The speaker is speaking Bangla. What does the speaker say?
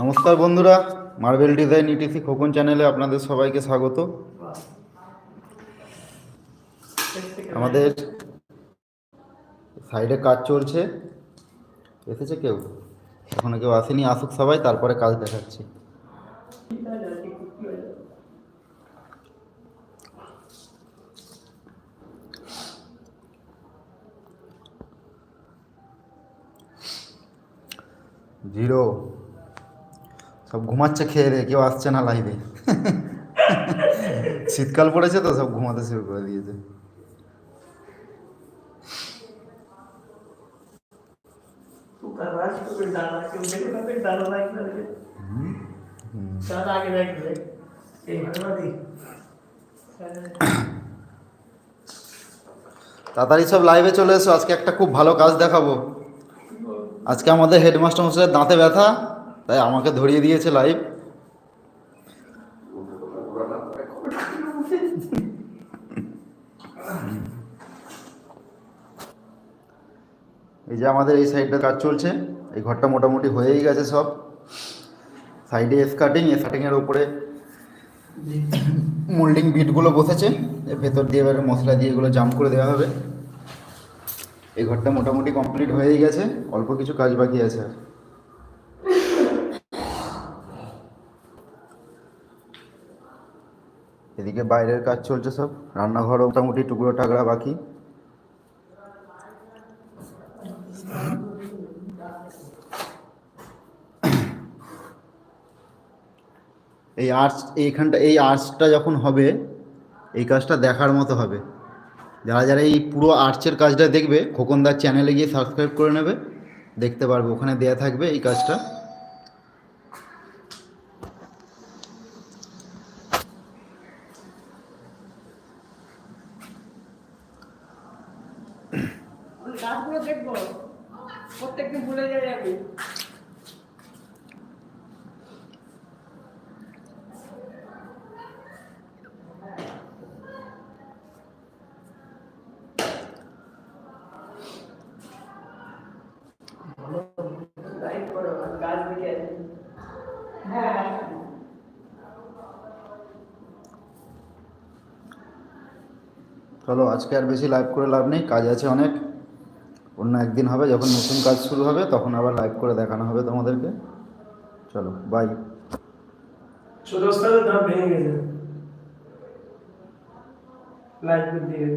নমস্কার বন্ধুরা মার্বেল ডিজাইন ইটিসি খোকন চ্যানেলে আপনাদের সবাইকে স্বাগত। আমাদের সাইডে কাজ চলছে। এসেছে কেউ? এখনও কেউ আসেনি, আসুক সবাই, তারপরে কাজ দেখাচ্ছি। জিরো। সব ঘুমাচ্ছে, খেয়ে রে কেউ আসছে না লাইভে শীতকাল পড়েছে তো, সব ঘুমাতে শুরু করে দিয়েছে। তাড়াতাড়ি সব লাইভে চলে এসো, আজকে একটা খুব ভালো কাজ দেখাবো। আজকে আমাদের হেডমাস্টার মশাইয়ের দাঁতে ব্যথা। তাই আমাকে ধরিয়ে দিয়েছে লাইভ এই যে আমাদের এই সাইডটা কাজ চলছে, এই ঘরটা মোটামুটি হয়েই গেছে সব। সাইডে এস কাটিং এস কাটিংয়ের উপরে মোল্ডিং বিটগুলো বসেছে। ভেতর দিয়ে এবারে মশলা দিয়ে এগুলো জাম করে দেওয়া হবে। এই ঘরটা মোটামুটি কমপ্লিট হয়েই গেছে, অল্প কিছু কাজ বাকি আছে আর। এদিকে বাইরের কাজ চলছে সব, রান্নাঘরও মোটামুটি টুকরো টাকরা বাকি। এই আর্টস এইখানটা, এই আর্টসটা যখন হবে, এই কাজটা দেখার মতো হবে। যারা যারা এই পুরো আর্টসের কাজটা দেখবে, খোকনদার চ্যানেলে গিয়ে সাবস্ক্রাইব করে নেবে, দেখতে পারবে, ওখানে দেয়া থাকবে এই কাজটা। কাজগুলো দেখব। প্রত্যেকদিন ভুলে যাই আমি। চলো, আজকে আর বেশি লাইভ করে লাভ নেই, কাজ আছে অনেক। অন্য একদিন হবে, যখন নতুন কাজ শুরু হবে, তখন আবার লাইভ করে দেখানো হবে তোমাদেরকে। চলো বাই ছোট ভেঙে গেছে। লাইভ দিয়ে